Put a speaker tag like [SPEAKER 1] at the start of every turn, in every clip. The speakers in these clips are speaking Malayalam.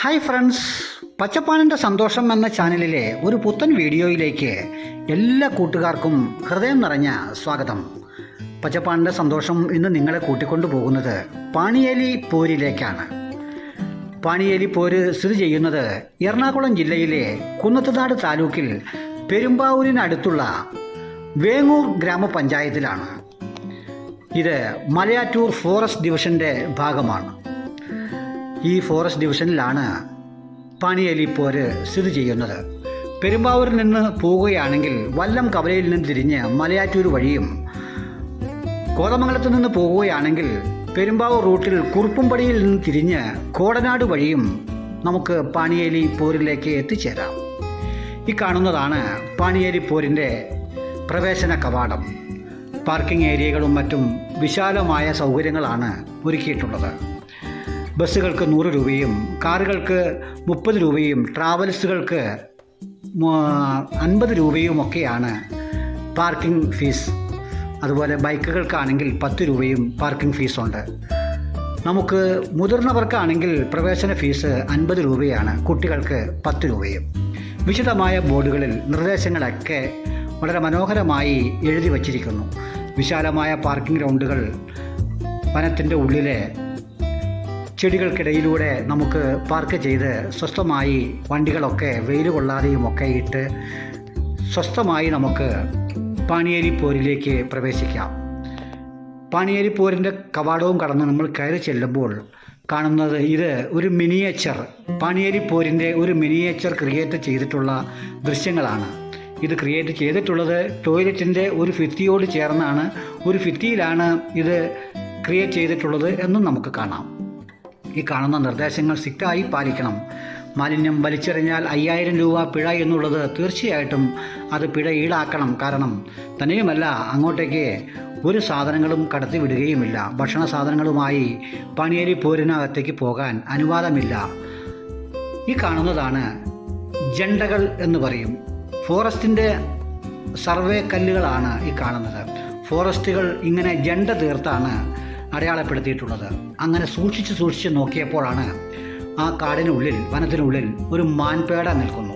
[SPEAKER 1] ഹായ് ഫ്രണ്ട്സ് പച്ചപ്പാനിന്റെ സന്തോഷം എന്ന ചാനലിലെ ഒരു പുത്തൻ വീഡിയോയിലേക്ക് എല്ലാ കൂട്ടുകാർക്കും ഹൃദയം നിറഞ്ഞ സ്വാഗതം. പച്ചപ്പാനിന്റെ സന്തോഷം ഇന്ന് നിങ്ങളെ കൂട്ടിക്കൊണ്ടു പോകുന്നത് പാണിയേലി പോരിലേക്കാണ്. പാണിയേലി പോര് സ്ഥിതി ചെയ്യുന്നത് എറണാകുളം ജില്ലയിലെ കുന്നത്തുനാട് താലൂക്കിൽ പെരുമ്പാവൂരിനടുത്തുള്ള വേങ്ങൂർ ഗ്രാമപഞ്ചായത്തിലാണ്. ഇത് മലയാറ്റൂർ ഫോറസ്റ്റ് ഡിവിഷന്റെ ഭാഗമാണ്. ഈ ഫോറസ്റ്റ് ഡിവിഷനിലാണ് പാണിയേലി പോര് സ്ഥിതി ചെയ്യുന്നത്. പെരുമ്പാവൂരിൽ നിന്ന് പോവുകയാണെങ്കിൽ വല്ലം കവലയിൽ നിന്ന് തിരിഞ്ഞ് മലയാറ്റൂർ വഴിയും കോതമംഗലത്ത് നിന്ന് പോവുകയാണെങ്കിൽ പെരുമ്പാവൂർ റൂട്ടിൽ കുറുപ്പുംപടിയിൽ നിന്ന് തിരിഞ്ഞ് കോടനാട് വഴിയും നമുക്ക് പാണിയേലി പോരിലേക്ക് എത്തിച്ചേരാം. ഈ കാണുന്നതാണ് പാണിയേലി പോരിന്റെ പ്രവേശന കവാടം. പാർക്കിംഗ് ഏരിയകളും മറ്റും വിശാലമായ സൗകര്യങ്ങളാണ് ഒരുക്കിയിട്ടുള്ളത്. ബസ്സുകൾക്ക് നൂറ് രൂപയും കാറുകൾക്ക് മുപ്പത് രൂപയും ട്രാവൽസുകൾക്ക് അൻപത് രൂപയുമൊക്കെയാണ് പാർക്കിംഗ് ഫീസ്. അതുപോലെ ബൈക്കുകൾക്കാണെങ്കിൽ പത്ത് രൂപയും പാർക്കിംഗ് ഫീസുണ്ട്. നമുക്ക് മുതിർന്നവർക്കാണെങ്കിൽ പ്രവേശന ഫീസ് അൻപത് രൂപയാണ് കുട്ടികൾക്ക് പത്ത് രൂപയും. വിശദമായ ബോർഡുകളിൽ നിർദ്ദേശങ്ങളൊക്കെ വളരെ മനോഹരമായി എഴുതി വച്ചിരിക്കുന്നു. വിശാലമായ പാർക്കിംഗ് ഗ്രൗണ്ടുകൾ വനത്തിന്റെ ഉള്ളിലെ ചെടികൾക്കിടയിലൂടെ നമുക്ക് പാർക്ക് ചെയ്ത് സ്വസ്ഥമായി വണ്ടികളൊക്കെ വെയിൽ കൊള്ളാതെയും ഒക്കെ ഇട്ട് സ്വസ്ഥമായി നമുക്ക് പാണിയേരി പോരിലേക്ക് പ്രവേശിക്കാം. പാണിയേരി പോരിന്റെ കവാടവും കടന്ന് നമ്മൾ കയറി ചെല്ലുമ്പോൾ കാണുന്നത് ഇത് ഒരു മിനിയേച്ചർ പാണിയേരി പോരിന്റെ ഒരു മിനിയേച്ചർ ക്രിയേറ്റ് ചെയ്തിട്ടുള്ള ദൃശ്യങ്ങളാണ്. ഇത് ക്രിയേറ്റ് ചെയ്തിട്ടുള്ളത് ടോയ്ലറ്റിന്റെ ഒരു ഫിത്തിയോട് ചേർന്നാണ് ഒരു ഫിത്തിയിലാണ് ഇത് ക്രിയേറ്റ് ചെയ്തിട്ടുള്ളത് എന്നും നമുക്ക് കാണാം. ഈ കാണുന്ന നിർദ്ദേശങ്ങൾ സ്ട്രിക്റ്റായി പാലിക്കണം. മാലിന്യം വലിച്ചെറിഞ്ഞാൽ അയ്യായിരം രൂപ പിഴ എന്നുള്ളത് തീർച്ചയായിട്ടും അത് പിഴ ഈടാക്കണം. കാരണം തന്നെയുമല്ല അങ്ങോട്ടേക്ക് ഒരു സാധനങ്ങളും കടത്തി വിടുകയുമില്ല ഭക്ഷണ സാധനങ്ങളുമായി പണിയേരി പോരിനകത്തേക്ക് പോകാൻ അനുവാദമില്ല. ഈ കാണുന്നതാണ് ജണ്ടകൾ എന്ന് പറയും. ഫോറസ്റ്റിന്റെ സർവേ കല്ലുകളാണ് ഈ കാണുന്നത്. ഫോറസ്റ്റുകൾ ഇങ്ങനെ ജണ്ട തീർത്താണ് അടയാളപ്പെടുത്തിയിട്ടുള്ളത്. അങ്ങനെ സൂക്ഷിച്ച് സൂക്ഷിച്ച് നോക്കിയപ്പോഴാണ് ആ കാടിനുള്ളിൽ വനത്തിനുള്ളിൽ ഒരു മാൻപേട നിൽക്കുന്നു.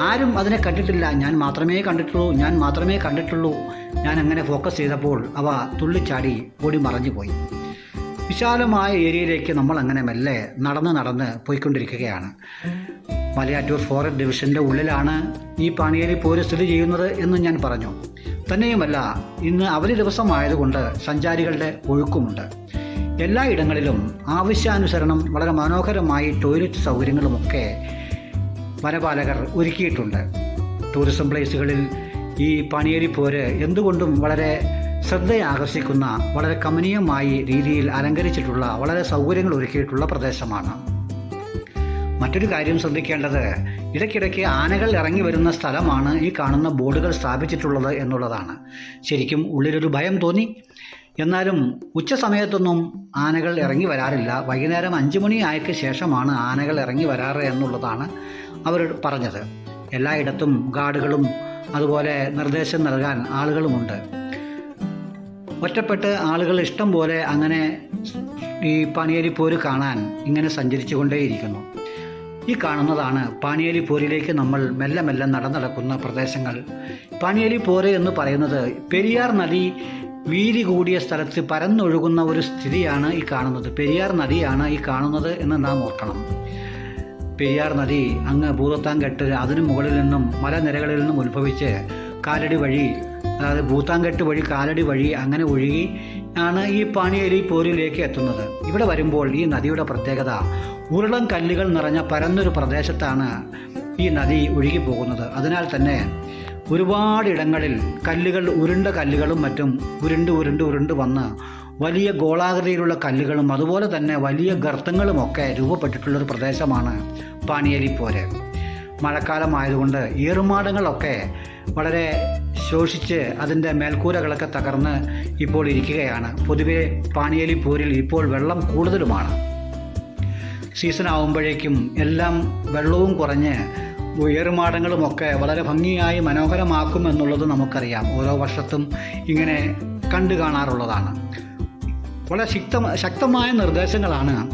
[SPEAKER 1] ആരും അതിനെ കണ്ടിട്ടില്ല. ഞാൻ മാത്രമേ കണ്ടിട്ടുള്ളൂ. ഞാൻ മാത്രമേ കണ്ടിട്ടുള്ളൂ. ഞാൻ അങ്ങനെ ഫോക്കസ് ചെയ്തപ്പോൾ അവ തുള്ളിച്ചാടി ഓടി മറഞ്ഞു പോയി. വിശാലമായ ഏരിയയിലേക്ക് നമ്മൾ അങ്ങനെ മെല്ലെ നടന്ന് നടന്ന് പോയിക്കൊണ്ടിരിക്കുകയാണ്. മലയാറ്റൂർ ഫോറസ്റ്റ് ഡിവിഷന്റെ ഉള്ളിലാണ് ഈ പാണിയേരി പോര് സ്ഥിതി ചെയ്യുന്നത് എന്ന് ഞാൻ പറഞ്ഞു. തന്നെയുമല്ല ഇന്ന് അവധി ദിവസമായതുകൊണ്ട് സഞ്ചാരികളുടെ ഒഴുക്കുമുണ്ട്. എല്ലായിടങ്ങളിലും ആവശ്യാനുസരണം വളരെ മനോഹരമായി ടോയ്ലറ്റ് സൗകര്യങ്ങളുമൊക്കെ വനപാലകർ ഒരുക്കിയിട്ടുണ്ട്. ടൂറിസം പ്ലേസുകളിൽ ഈ പണിയേരി പോര് എന്തുകൊണ്ടും വളരെ ശ്രദ്ധയാകർഷിക്കുന്ന വളരെ കമനീയമായി രീതിയിൽ അലങ്കരിച്ചിട്ടുള്ള വളരെ സൗകര്യങ്ങൾ ഒരുക്കിയിട്ടുള്ള പ്രദേശമാണ്. മറ്റൊരു കാര്യം ശ്രദ്ധിക്കേണ്ടത് ഇടയ്ക്കിടയ്ക്ക് ആനകൾ ഇറങ്ങി വരുന്ന സ്ഥലമാണ് ഈ കാണുന്ന ബോർഡുകൾ സ്ഥാപിച്ചിട്ടുള്ളത് എന്നുള്ളതാണ്. ശരിക്കും ഉള്ളിലൊരു ഭയം തോന്നി. എന്നാലും ഉച്ച സമയത്തൊന്നും ആനകൾ ഇറങ്ങി വരാറില്ല. വൈകുന്നേരം അഞ്ച് മണി ആയക്ക് ശേഷമാണ് ആനകൾ ഇറങ്ങി വരാറ് എന്നുള്ളതാണ് അവർ പറഞ്ഞത്. എല്ലായിടത്തും ഗാർഡുകളും അതുപോലെ നിർദ്ദേശം നൽകാൻ ആളുകളുമുണ്ട്. ഒറ്റപ്പെട്ട് ആളുകൾ ഇഷ്ടം പോലെ അങ്ങനെ ഈ പണിയരിപ്പോര് പോര് കാണാൻ ഇങ്ങനെ സഞ്ചരിച്ചു കൊണ്ടേയിരിക്കുന്നു ഈ കാണുന്നതാണ് പാനിയേലി പോരിലേക്ക് നമ്മൾ മെല്ലെ മെല്ലെ നടന്നടക്കുന്ന പ്രദേശങ്ങൾ. പാനിയേലി പോര് എന്ന് പറയുന്നത് പെരിയാർ നദി വീതി കൂടിയ സ്ഥലത്ത് പരന്നൊഴുകുന്ന ഒരു സ്ഥിതിയാണ് ഈ കാണുന്നത്. പെരിയാർ നദിയാണ് ഈ കാണുന്നത് എന്ന് നാം ഓർക്കണം. പെരിയാർ നദി അങ്ങ് ഭൂതത്താൻ കെട്ട് അതിനു മുകളിൽ നിന്നും മലനിരകളിൽ നിന്നും ഉത്ഭവിച്ച് കാലടി വഴി അതായത് ഭൂത്താങ്കെട്ട് വഴി കാലടി വഴി അങ്ങനെ ഒഴുകി ആണ് ഈ പാണിയേരി പോരിലേക്ക് എത്തുന്നത്. ഇവിടെ വരുമ്പോൾ ഈ നദിയുടെ പ്രത്യേകത ഉരുളം കല്ലുകൾ നിറഞ്ഞ പരന്നൊരു പ്രദേശത്താണ് ഈ നദി ഒഴുകി പോകുന്നത്. അതിനാൽ തന്നെ ഒരുപാട് ഇടങ്ങളിൽ കല്ലുകൾ ഉരുണ്ട കല്ലുകളും മറ്റും ഉരുണ്ട് ഉരുണ്ട് ഉരുണ്ട് വന്ന് വലിയ ഗോളാകൃതിയിലുള്ള കല്ലുകളും അതുപോലെ തന്നെ വലിയ ഗർത്തങ്ങളുമൊക്കെ രൂപപ്പെട്ടിട്ടുള്ളൊരു പ്രദേശമാണ് പാണിയേരി പോര്. മഴക്കാലമായതുകൊണ്ട് ഏറുമാടങ്ങളൊക്കെ വളരെ ശോഷിച്ച് അതിന്റെ മേൽക്കൂരകളൊക്കെ തകർന്ന് ഇപ്പോൾ ഇരിക്കുകയാണ്. പൊതുവെ പാണിയേലി പോരിൽ ഇപ്പോൾ വെള്ളം കൂടുതലുമാണ്. സീസൺ ആവുമ്പോഴേക്കും എല്ലാം വെള്ളവും കുറഞ്ഞ് ഏറുമാടങ്ങളുമൊക്കെ വളരെ ഭംഗിയായി മനോഹരമാക്കും എന്നുള്ളത് നമുക്കറിയാം. ഓരോ വർഷത്തും ഇങ്ങനെ കണ്ടു കാണാറുള്ളതാണ്. വളരെ ശക്ത ശക്തമായ നിർദ്ദേശങ്ങളാണ്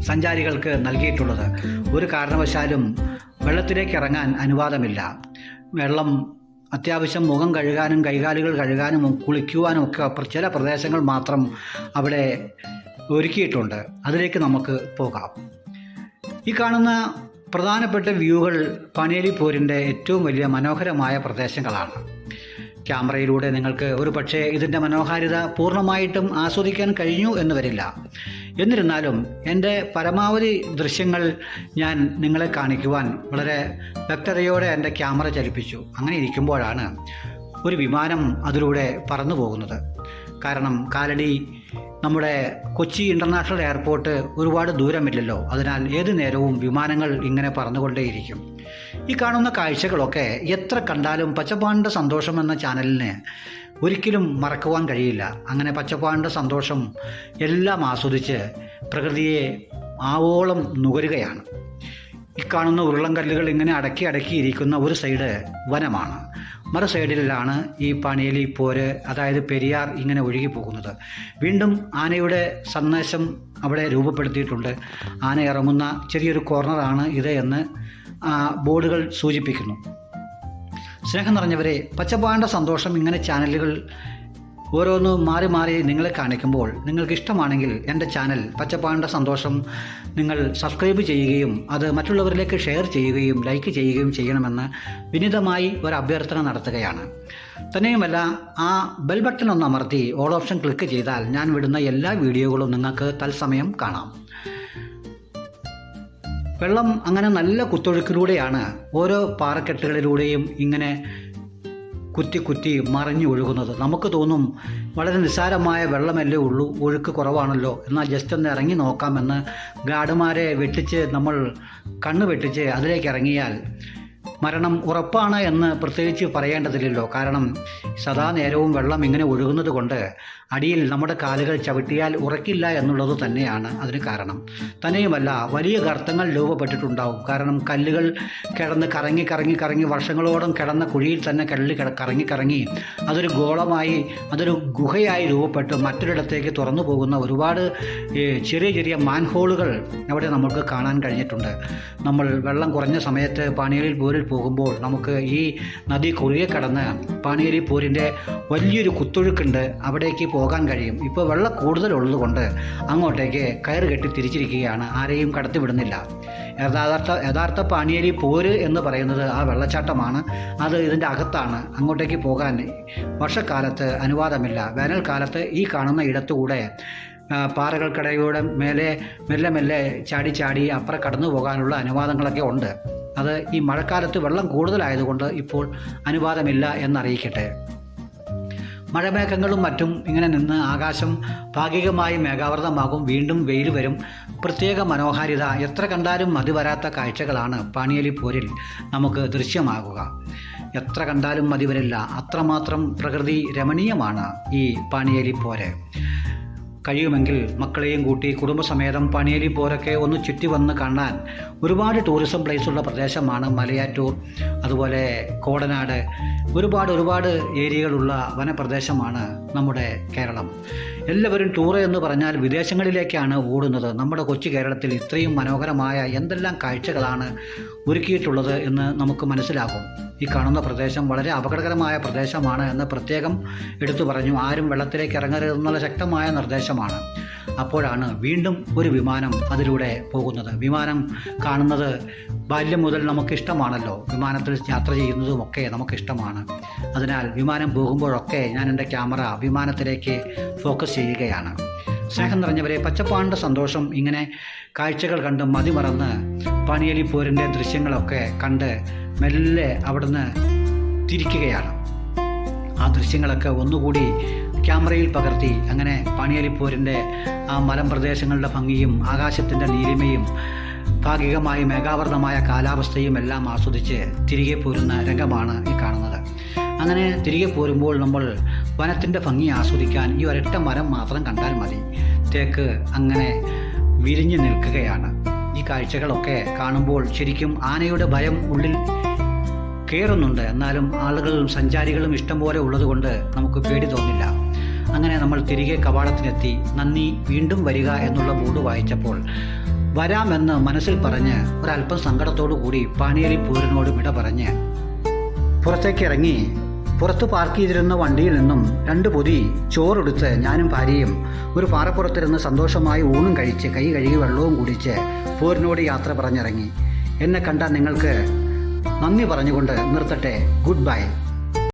[SPEAKER 1] സഞ്ചാരികൾക്ക് നൽകിയിട്ടുള്ളത്. ഒരു കാരണവശാലും വെള്ളത്തിലേക്ക് ഇറങ്ങാൻ അനുവാദമില്ല. വെള്ളം അത്യാവശ്യം മുഖം കഴുകാനും കൈകാലുകൾ കഴുകാനും കുളിക്കുവാനും ഒക്കെ ചില പ്രദേശങ്ങൾ മാത്രം അവിടെ ഒരുക്കിയിട്ടുണ്ട്. അതിലേക്ക് നമുക്ക് പോകാം. ഈ കാണുന്ന പ്രധാനപ്പെട്ട വ്യൂകൾ പനേലി പോരിന്റെ ഏറ്റവും വലിയ മനോഹരമായ പ്രദേശങ്ങളാണ്. ക്യാമറയിലൂടെ നിങ്ങൾക്ക് ഒരു പക്ഷേ ഇതിന്റെ മനോഹാരിത പൂർണമായിട്ടും ആസ്വദിക്കാൻ കഴിഞ്ഞു എന്ന് വരില്ല. എന്നിരുന്നാലും എന്റെ പരമാവധി ദൃശ്യങ്ങൾ ഞാൻ നിങ്ങളെ കാണിക്കുവാൻ വളരെ വ്യക്തതയോടെ എന്റെ ക്യാമറ ചലിപ്പിച്ചു. അങ്ങനെ ഇരിക്കുമ്പോഴാണ് ഒരു വിമാനം അതിലൂടെ പറന്നു പോകുന്നത്. കാരണം കാലടി നമ്മുടെ കൊച്ചി ഇന്റർനാഷണൽ എയർപോർട്ട് ഒരുപാട് ദൂരമില്ലല്ലോ. അതിനാൽ ഏത് നേരവും വിമാനങ്ങൾ ഇങ്ങനെ പറന്നുകൊണ്ടേയിരിക്കും. ഈ കാണുന്ന കാഴ്ചകളൊക്കെ എത്ര കണ്ടാലും പച്ചപ്പാണ്ട സന്തോഷം എന്ന ചാനലിന് ഒരിക്കലും മറക്കുവാൻ കഴിയില്ല. അങ്ങനെ പച്ചപ്പാടിന്റെ സന്തോഷം എല്ലാം ആസ്വദിച്ച് പ്രകൃതിയെ ആവോളം നുകരുകയാണ്. ഈ കാണുന്ന ഉരുളൻകല്ലുകൾ ഇങ്ങനെ അടക്കി അടക്കിയിരിക്കുന്ന ഒരു സൈഡ് വനമാണ്. മറു സൈഡിലാണ് ഈ പണിയലി പോര് അതായത് പെരിയാർ ഇങ്ങനെ ഒഴുകി പോകുന്നത്. വീണ്ടും ആനയുടെ സന്ദേശം അവിടെ രൂപപ്പെടുത്തിയിട്ടുണ്ട്. ആന ഇറങ്ങുന്ന ചെറിയൊരു കോർണറാണ് ഇത് എന്ന് ബോർഡുകൾ സൂചിപ്പിക്കുന്നു. സ്നേഹം നിറഞ്ഞവരെ പച്ചപ്പാണ്ട സന്തോഷം ഇങ്ങനെ ചാനലുകൾ ഓരോന്ന് മാറി മാറി നിങ്ങളെ കാണിക്കുമ്പോൾ നിങ്ങൾക്ക് ഇഷ്ടമാണെങ്കിൽ എന്റെ ചാനൽ പച്ചപ്പാണ്ട സന്തോഷം നിങ്ങൾ സബ്സ്ക്രൈബ് ചെയ്യുകയും അത് മറ്റുള്ളവരിലേക്ക് ഷെയർ ചെയ്യുകയും ലൈക്ക് ചെയ്യുകയും ചെയ്യണമെന്ന് വിനിതമായി ഒരു അഭ്യർത്ഥന നടത്തുകയാണ്. തന്നെയുമല്ല ആ ബെൽ ബട്ടൺ ഒന്ന് അമർത്തി ഓൾ ഓപ്ഷൻ ക്ലിക്ക് ചെയ്താൽ ഞാൻ വിടുന്ന എല്ലാ വീഡിയോകളും നിങ്ങൾക്ക് തത്സമയം കാണാം. വെള്ളം അങ്ങനെ നല്ല കുത്തൊഴുക്കിലൂടെയാണ് ഓരോ പാറക്കെട്ടുകളിലൂടെയും ഇങ്ങനെ കുത്തി കുത്തി മറിഞ്ഞു ഒഴുകുന്നത്. നമുക്ക് തോന്നും വളരെ നിസ്സാരമായ വെള്ളമല്ലേ ഉള്ളൂ ഒഴുക്ക് കുറവാണല്ലോ. എന്നാൽ ജസ്റ്റ് ഒന്ന് ഇറങ്ങി നോക്കാമെന്ന് ഗാർഡുമാരെ വെട്ടിച്ച് നമ്മൾ കണ്ണ് വെട്ടിച്ച് അതിലേക്ക് ഇറങ്ങിയാൽ മരണം ഉറപ്പാണ് എന്ന് പ്രത്യേകിച്ച് പറയേണ്ടതില്ലല്ലോ. കാരണം സദാ നേരവും വെള്ളം ഇങ്ങനെ ഒഴുകുന്നത് കൊണ്ട് അടിയിൽ നമ്മുടെ കാലുകൾ ചവിട്ടിയാൽ ഉറക്കില്ല എന്നുള്ളത് തന്നെയാണ് അതിന് കാരണം. തന്നെയുമല്ല വലിയ ഗർത്തങ്ങൾ രൂപപ്പെട്ടിട്ടുണ്ടാവും. കാരണം കല്ലുകൾ കിടന്ന് കറങ്ങി കറങ്ങി കറങ്ങി വർഷങ്ങളോളം കിടന്ന കുഴിയിൽ തന്നെ കല്ല് കറങ്ങി കറങ്ങി അതൊരു ഗോളമായി അതൊരു ഗുഹയായി രൂപപ്പെട്ട് മറ്റൊരിടത്തേക്ക് തുറന്നു പോകുന്ന ഒരുപാട് ചെറിയ ചെറിയ മാൻഹോളുകൾ അവിടെ നമുക്ക് കാണാൻ കഴിഞ്ഞിട്ടുണ്ട്. നമ്മൾ വെള്ളം കുറഞ്ഞ സമയത്ത് പാണിയേലി പോരിൽ പോകുമ്പോൾ നമുക്ക് ഈ നദി കുറുകെ കടന്ന് പാണിയേലി പോരിന്റെ വലിയൊരു കുത്തൊഴുക്കുണ്ട് അവിടേക്ക് പോകാൻ കഴിയും. ഇപ്പോൾ വെള്ളം കൂടുതലുള്ളതുകൊണ്ട് അങ്ങോട്ടേക്ക് കയറ് കെട്ടി തിരിച്ചിരിക്കുകയാണ്. ആരെയും കടത്തിവിടുന്നില്ല. യഥാർത്ഥ യഥാർത്ഥ പാണിയേരി പോര് എന്ന് പറയുന്നത് ആ വെള്ളച്ചാട്ടമാണ്. അത് ഇതിന്റെ അകത്താണ്. അങ്ങോട്ടേക്ക് പോകാൻ വർഷക്കാലത്ത് അനുവാദമില്ല. വേനൽക്കാലത്ത് ഈ കാണുന്ന ഇടത്തുകൂടെ പാറകൾക്കിടയിലൂടെ മേലെ മെല്ലെ മെല്ലെ ചാടി ചാടി അപ്പുറം കടന്നു പോകാനുള്ള അനുവാദങ്ങളൊക്കെ ഉണ്ട്. അത് ഈ മഴക്കാലത്ത് വെള്ളം കൂടുതലായതുകൊണ്ട് ഇപ്പോൾ അനുവാദമില്ല എന്നറിയിക്കട്ടെ. മഴമേഘങ്ങളും മറ്റും ഇങ്ങനെ നിന്ന് ആകാശം ഭാഗികമായി മേഘാവൃതമാകും വീണ്ടും വെയിൽ വരും. പ്രത്യേക മനോഹാരിത. എത്ര കണ്ടാലും മതി വരാത്ത കാഴ്ചകളാണ് പാണിയലി പോരിൽ നമുക്ക് ദൃശ്യമാകുക. എത്ര കണ്ടാലും മതി വരില്ല. അത്രമാത്രം പ്രകൃതി രമണീയമാണ് ഈ പാണിയലി പോര്. കഴിയുമെങ്കിൽ മക്കളെയും കൂട്ടി കുടുംബസമേതം പണിയലി പോരൊക്കെ ഒന്ന് ചുറ്റി വന്ന് കാണാൻ ഒരുപാട് ടൂറിസം പ്ലേസുള്ള പ്രദേശമാണ് മലയാറ്റൂർ. അതുപോലെ കോടനാട്. ഒരുപാട് ഒരുപാട് ഏരിയകളുള്ള വനപ്രദേശമാണ് നമ്മുടെ കേരളം. എല്ലാവരും ടൂർ എന്ന് പറഞ്ഞാൽ വിദേശങ്ങളിലേക്കാണ് ഓടുന്നത്. നമ്മുടെ കൊച്ചു കേരളത്തിൽ ഇത്രയും മനോഹരമായ എന്തെല്ലാം കാഴ്ചകളാണ് ഒരുക്കിയിട്ടുള്ളത് എന്ന് നമുക്ക് മനസ്സിലാകും. ഈ കാണുന്ന പ്രദേശം വളരെ അപകടകരമായ പ്രദേശമാണ് എന്ന് പ്രത്യേകം എടുത്തു പറഞ്ഞു. ആരും വെള്ളത്തിലേക്ക് ഇറങ്ങരുതെന്നുള്ള ശക്തമായ നിർദ്ദേശമാണ്. അപ്പോഴാണ് വീണ്ടും ഒരു വിമാനം അതിലൂടെ പോകുന്നത്. വിമാനം കാണുന്നത് ബാല്യം മുതൽ നമുക്കിഷ്ടമാണല്ലോ. വിമാനത്തിൽ യാത്ര ചെയ്യുന്നതുമൊക്കെ നമുക്കിഷ്ടമാണ്. അതിനാൽ വിമാനം പോകുമ്പോഴൊക്കെ ഞാൻ എന്റെ ക്യാമറ വിമാനത്തിലേക്ക് ഫോക്കസ് ചെയ്യുകയാണ്. സ്നേഹം നിറഞ്ഞവരെ പച്ചപ്പാണ്ട സന്തോഷം ഇങ്ങനെ കാഴ്ചകൾ കണ്ട് മതിമറന്ന് പണിയലി പോരിന്റെ ദൃശ്യങ്ങളൊക്കെ കണ്ട് മെല്ലെ അവിടുന്ന് തിരിക്കുകയാണ്. ആ ദൃശ്യങ്ങളൊക്കെ ഒന്നുകൂടി ക്യാമറയിൽ പകർത്തി അങ്ങനെ പണിയലിപ്പോരിന്റെ ആ മലമ്പ്രദേശങ്ങളുടെ ഭംഗിയും ആകാശത്തിന്റെ നീലിമയും ഭാഗികമായി മേഘാവൃതമായ കാലാവസ്ഥയും എല്ലാം ആസ്വദിച്ച് തിരികെ പോരുന്ന രംഗമാണ് ഈ കാണുന്നത്. അങ്ങനെ തിരികെ പോരുമ്പോൾ നമ്മൾ വനത്തിന്റെ ഭംഗി ആസ്വദിക്കാൻ ഈ ഒരൊറ്റ മരം മാത്രം കണ്ടാൽ മതി. തേക്ക് അങ്ങനെ വിരിഞ്ഞു നിൽക്കുകയാണ്. ഈ കാഴ്ചകളൊക്കെ കാണുമ്പോൾ ശരിക്കും ആനയുടെ ഭയം ഉള്ളിൽ കയറുന്നുണ്ട് എന്നാലും ആളുകളും സഞ്ചാരികളും ഇഷ്ടംപോലെ ഉള്ളതുകൊണ്ട് നമുക്ക് പേടി തോന്നില്ല. അങ്ങനെ നമ്മൾ തിരികെ കവാടത്തിലെത്തി നന്ദി വീണ്ടും വരിക എന്നുള്ള ബോർഡ് വായിച്ചപ്പോൾ വരാമെന്ന് മനസ്സിൽ പറഞ്ഞ് ഒരല്പം സങ്കടത്തോടു കൂടി പാണിയേലി പൂരനോട് വിട പറഞ്ഞ് പുറത്തേക്ക് ഇറങ്ങി പുറത്ത് പാർക്ക് ചെയ്തിരുന്ന വണ്ടിയിൽ നിന്നും രണ്ട് പൊതി ചോറെടുത്ത് ഞാനും ഭാര്യയും ഒരു പാറപ്പുറത്തിരുന്ന് സന്തോഷമായി ഊണും കഴിച്ച് കൈ കഴുകി വെള്ളവും കുടിച്ച് പോരിനോട് യാത്ര പറഞ്ഞിറങ്ങി. എന്നെ കണ്ട നിങ്ങൾക്ക് നന്ദി പറഞ്ഞുകൊണ്ട് നിർത്തട്ടെ. Good bye.